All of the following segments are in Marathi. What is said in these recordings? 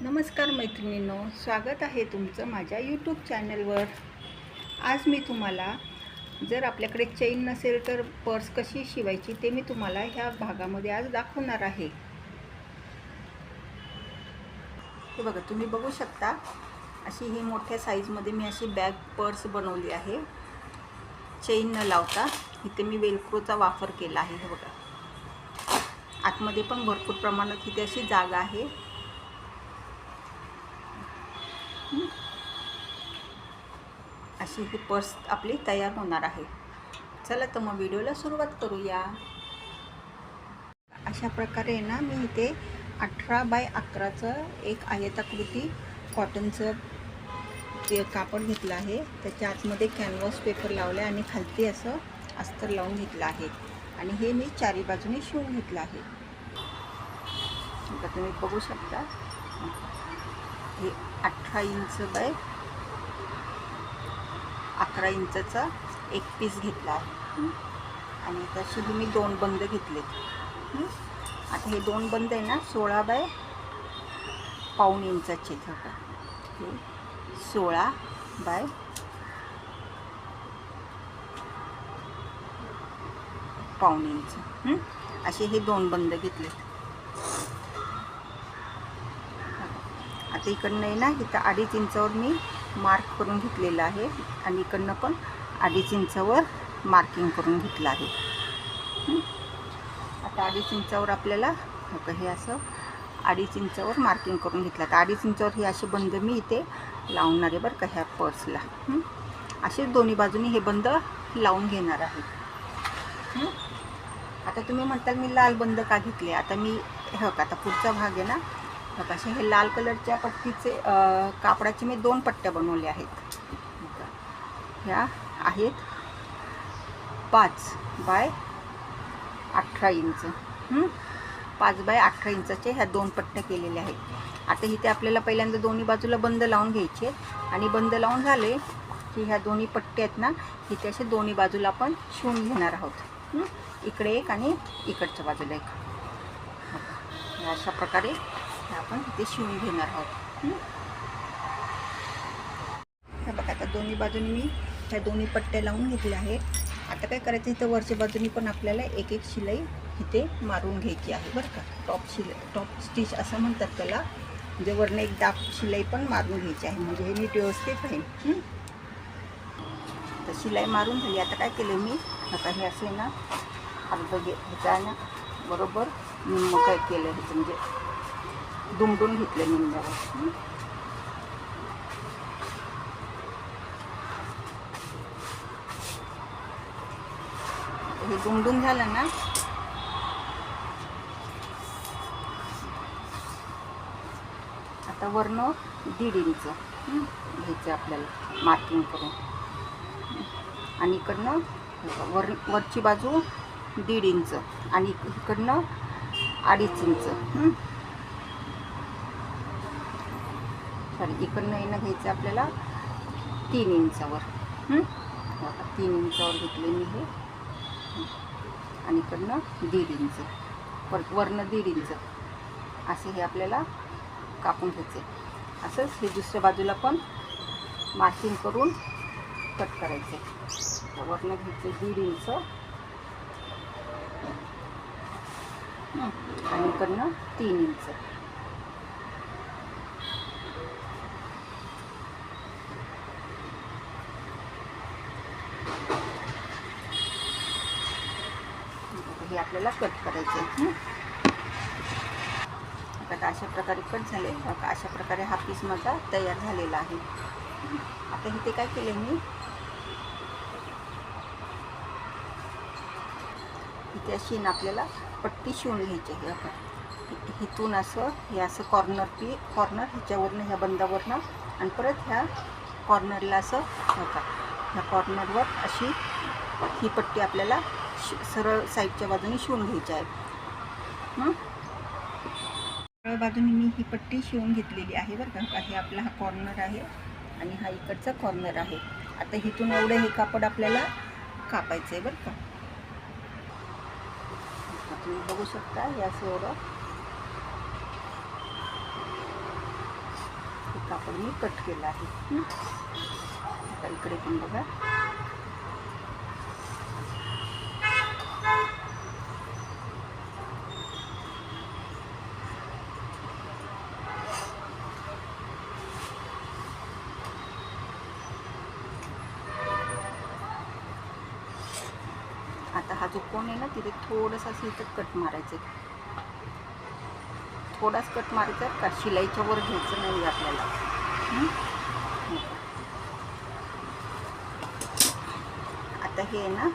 नमस्कार मैत्रिणींनो स्वागत आहे तुमचं माझ्या यूट्यूब चॅनलवर आज मी तुम्हाला जर आपल्याकडे चेन नसेल तर पर्स कशी शिवायची ते मी तुम्हाला ह्या भागामध्ये आज दाखवणार आहे. हे बघा तुम्ही बघू शकता अशी ही मोठ्या साईजमध्ये मी अशी बॅग पर्स बनवली आहे. चेन न लावता इथे मी वेलक्रोचा वापर केला आहे हे बघा. आतमध्ये पण भरपूर प्रमाणात इथे अशी जागा आहे. अशी ही पर्स आपली तयार होणार आहे. चला तर मग व्हिडिओला सुरुवात करूया. अशा प्रकारे ना मी इथे अठरा बाय अकराचं एक आयताकृती कॉटनचं ते कापड घेतलं आहे त्याच्या आतमध्ये कॅनव्हास पेपर लावला आहे आणि खालती असं अस्तर लावून घेतलं आहे. आणि हे मी चारी बाजूने शिवून घेतलं आहे. आता तुम्ही बघू शकता. हे अठरा इंच बाय अकरा इंचाचा एक पीस घेतला आहे. आणि तशी तुम्ही दोन बंद घेतलेत. आता हे दोन बंद आहे ना सोळा बाय पाऊण इंचाचे आहेत हे सोळा बाय पाऊण इंच. असे हे दोन बंद घेतलेत. आता इकडनं आहे ना इथं अडीच इंचावर मी मार्क करून घेतलेलं आहे आणि इकडनं पण अडीच इंचावर मार्किंग करून घेतलं आहे. आता अडीच इंचावर आपल्याला हो हे असं अडीच इंचावर मार्किंग करून घेतलं. आता अडीच इंचावर हे असे बंद मी इथे लावणार आहे बरं का ह्या पर्सला असे दोन्ही बाजूनी हे बंद लावून घेणार आहे. आता तुम्ही म्हणताल मी लाल बंद का घेतले? आता मी हे का आता पुढचा भाग आहे ना बघा असे हे लाल कलरच्या पट्टीचे कापडाचे मी दोन पट्ट्या बनवल्या आहेत. ह्या आहेत पाच बाय अठरा इंच. पाच बाय अठरा इंचाचे ह्या दोन पट्ट्या केलेल्या आहेत. आता इथे आपल्याला पहिल्यांदा दोन्ही बाजूला बंद लावून घ्यायचे आहेत. आणि बंद लावून झाले की ह्या दोन्ही पट्ट्या आहेत ना इथे असे दोन्ही बाजूला आपण शिवून घेणार आहोत. इकडे एक आणि इकडच्या बाजूला एक. अशा प्रकारे हे आपण इथे शिवून घेणार आहोत. हे? बघा आता दोन्ही बाजूनी मी ह्या दोन्ही पट्ट्या लावून घेतल्या आहेत. आता काय करायचं इथं वरच्या बाजूनी पण आपल्याला एक एक शिलाई इथे मारून घ्यायची आहे बरं का? टॉप शिलाई टॉप स्टिच असं म्हणतात त्याला. म्हणजे वरनं एक दाब शिलाई पण मारून घ्यायची आहे म्हणजे हे नीट व्यवस्थित राहील. तर शिलाई मारून झाली. आता काय केलं मी? आता हे असे ना अर्ध घे ह्याचं ना बरोबर निम्म काय केलं ह्याचं म्हणजे दुमडून घेतलं निम्म्यावर हे दुमडून झालं ना? आता वरनं दीड इंच घ्यायचं आपल्याला मार्किंग करून. आणि इकडनं वर वरची बाजू दीड इंच आणि इकडनं अडीच इंच हं. इकडनं येणं घ्यायचं आपल्याला तीन इंचावर. बघा, तीन इंचावर घेतले मी हे. आणि इकडनं दीड इंच. परत वरनं दीड इंच. असे हे आपल्याला कापून घ्यायचे असंच हे दुसऱ्या बाजूला पण मार्किंग करून कट करायचे वरनं घ्यायचे दीड इंच. आणि इकडनं तीन इंच हे आपल्याला कट करायचे आता अशा प्रकारे कट झाले. अशा प्रकारे हा पीस माझा तयार झालेला आहे. आता इथे काय केले मी? इथे अशी आपल्याला पट्टी शिवून घ्यायची आहे. आपण हिथून इथून असं हे असं कॉर्नर पी कॉर्नर ह्याच्यावरनं ह्या बंदावरनं आणि परत ह्या कॉर्नरला असं बघा ह्या कॉर्नरवर अशी ही पट्टी आपल्याला शि- सरळ साईडच्या बाजूने शिवून घ्यायच्या आहेत. हां? सरळ बाजूने मी ही पट्टी शिवून घेतलेली आहे बरं का. हे आपला हा कॉर्नर आहे आणि हा इकडचा कॉर्नर आहे. आता इथून एवढं हे कापड आपल्याला कापायचं आहे बरं का. तुम्ही बघू शकता हे असं कापड मी कट केलं आहे. आता इकडे पण बघा आता हा जो कोण आहे ना तिथे थोडंसं असं इथं कट मारायचं आहे. थोडाच कट मारायचा का? शिलाईच्या वर घ्यायचं नाही आपल्याला. आता हे आहे ना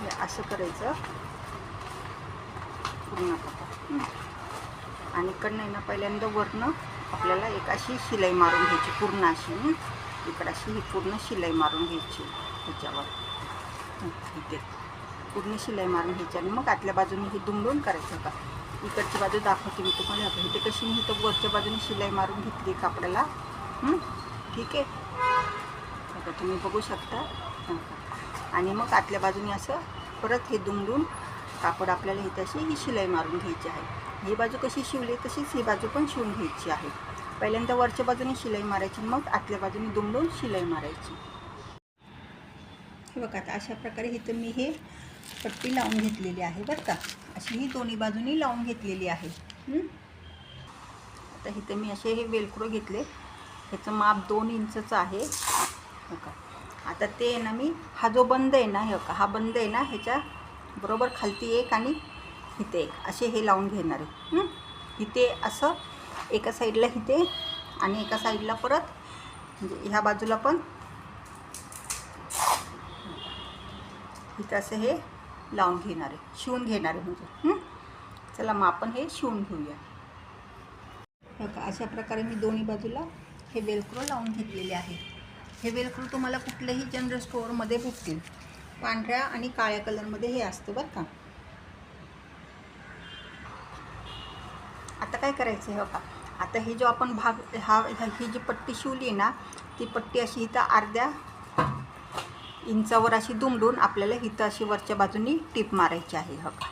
हे असं करायचं. पूर्ण आणि इकडनं आहे ना पहिल्यांदा वरनं आपल्याला एक अशी शिलाई मारून घ्यायची पूर्ण अशी इकडं अशी ही पूर्ण शिलाई मारून घ्यायची ह्याच्यावर इथे पूर्ण शिलाई मारून घ्यायची आणि मग आतल्या बाजूने हे दुमडून करायचं का इकडची बाजू दाखवते मी तुम्हाला. इथे कशी मी तर वरच्या बाजूने शिलाई मारून घेतली कापडाला. ठीक आहे? आता तुम्ही बघू शकता. आणि मग आतल्या बाजूने असं परत हे दुमडून कापड आपल्याला इथे अशी ही शिलाई मारून घ्यायची आहे. ही बाजू कशी शिवली तशीच ही बाजू पण शिवून घ्यायची आहे. पहिल्यांदा वरच्या बाजूने शिलाई मारायची मग आतल्या बाजूने दुमडून शिलाई मारायची. हे बघा आता अशा प्रकारे इथं मी हे पट्टी लावून घेतलेली आहे बरं का. अशी ही दोन्ही बाजूनी लावून घेतलेली आहे. आता इथं मी असे हे वेलक्रो घेतले. ह्याचं माप दोन इंचचं आहे. हो का आता ते आहे ना मी हा जो बंद आहे ना हे का हा बंद आहे ना ह्याच्या बरोबर खालती एक आणि इथे एक. असे हे लावून घेणार आहे. इथे असं एका साईडला इथे आणि एका साईडला परत म्हणजे ह्या बाजूला पण इथं असं हे लावून घेणार आहे शिवून घेणार आहे म्हणजे. चला मग आपण हे शिवून घेऊया. हो का अशा प्रकारे मी दोन्ही बाजूला हे वेलक्रो लावून घेतलेले आहे. हे वेलक्रो तुम्हाला कुठल्याही जनरल स्टोअरमध्ये भेटतील. पांढऱ्या आणि काळ्या कलरमध्ये हे असतं बरं का. आता काय करायचं आहे बघा आता हे जो आपण भाग हा ही जी पट्टी शिवली आहे ना ती पट्टी अशी इथं अर्ध्या इंचावर अशी दुमडून आपल्याला इथं अशी वरच्या बाजूनी टीप मारायची आहे हका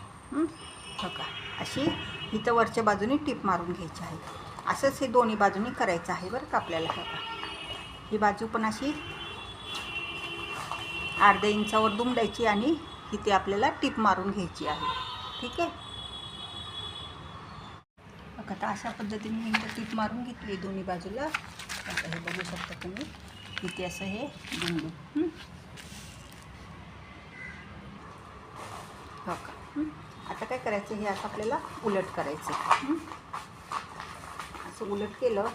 का? का? अशी इथं वरच्या बाजूनी टीप मारून घ्यायची आहे. असंच हे दोन्ही बाजूनी करायचं आहे बरं का आपल्याला हका ही बाजू पण अशी अर्ध्या इंचावर दुमडायची आणि इथे आपल्याला टीप मारून घ्यायची आहे. ठीक आहे? बघा आता अशा पद्धतीने मी टीप मारून घेतली दोन्ही बाजूला. आता हे बघू शकता तुम्ही. इथे असं हे दुमडून हं? हो का हं? आता काय करायचं हे असं आपल्याला उलट करायचं असं उलट केलं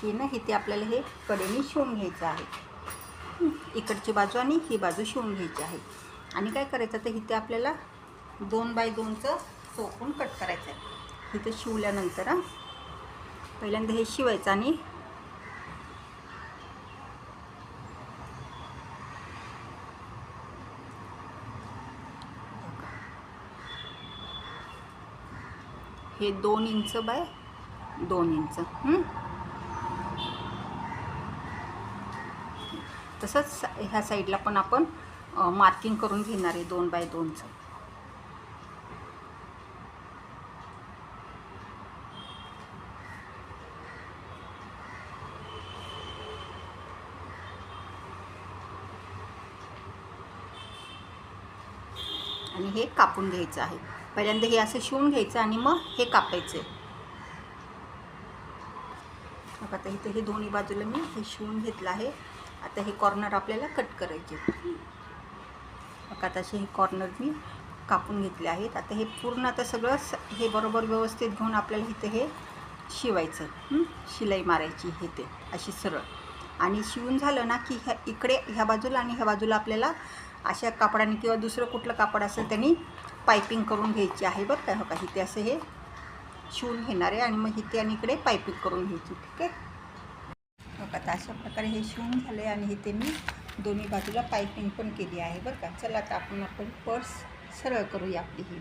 की ना इथे आपल्याला हे कडेने शिवून घ्यायचं आहे. इकडची बाजू आणि ही बाजू शिवून घ्यायची आहे. आणि काय करायचं तर इथे आपल्याला दोन बाय दोनचं चोकून कट करायचं आहे. इथे शिवल्यानंतर हां पहिल्यांदा हे शिवायचं आणि हे दोन इंच बाय दोन इंच. तसंच ह्या साईडला पण आपण मार्किंग करून घेणार आहे दोन बाय दोनचं. आणि हे कापून घ्यायचं आहे. पहिल्यांदा हे असं शिवून घ्यायचं आणि मग हे कापायचं. मग आता इथे हे दोन्ही बाजूला मी हे शिवून घेतलं आहे. आता हे कॉर्नर आपल्याला कट करायचे. मग आता असे हे कॉर्नर मी कापून घेतले आहेत. आता हे पूर्ण आता सगळं स हे बरोबर व्यवस्थित घेऊन आपल्याला इथे हे शिवायचं. शिलाई मारायची हे ते. अशी सरळ. आणि शिवून झालं ना की ह्या इकडे ह्या बाजूला आणि ह्या बाजूला आपल्याला अशा कापडाने किंवा दुसरं कुठलं कापड असेल त्यांनी पायपिंग करून घ्यायची आहे बरं काय हो का? इथे असं हे शिवून घेणार आहे आणि मग इथे आणि इकडे पायपिंग करून घ्यायची ठीक आहे? हो का? तर अशा प्रकारे हे शिवून झाले आणि इथे मी दोन्ही बाजूला पायपिंग पण केली आहे बरं का? चला आता आपण आपण पर्स सरळ करूया आपली ही.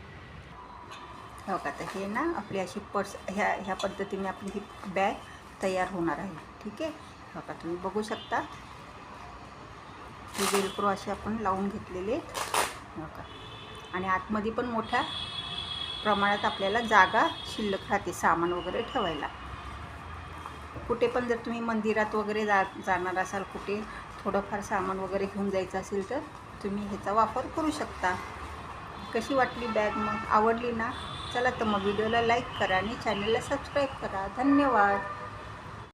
हो का? तर हे ना आपली अशी पर्स ह्या ह्या पद्धतीने आपली ही बॅग तयार होणार आहे ठीक आहे? हो का? तुम्ही बघू शकता. हे वेलक्रो असे आपण लावून घेतलेले आहेत. हो का? आणि आतमध्ये पण मोठ्या प्रमाणात आपल्याला जागा शिल्लक राहते सामान वगैरे ठेवायला. कुठे पण जर तुम्ही मंदिरात वगैरे जा जाणार असाल कुठे थोडंफार सामान वगैरे घेऊन जायचं असेल तर तुम्ही ह्याचा वापर करू शकता. कशी वाटली बॅग मग? आवडली ना? चला तर मग व्हिडिओला लाईक करा आणि चॅनलला सबस्क्राईब करा. धन्यवाद.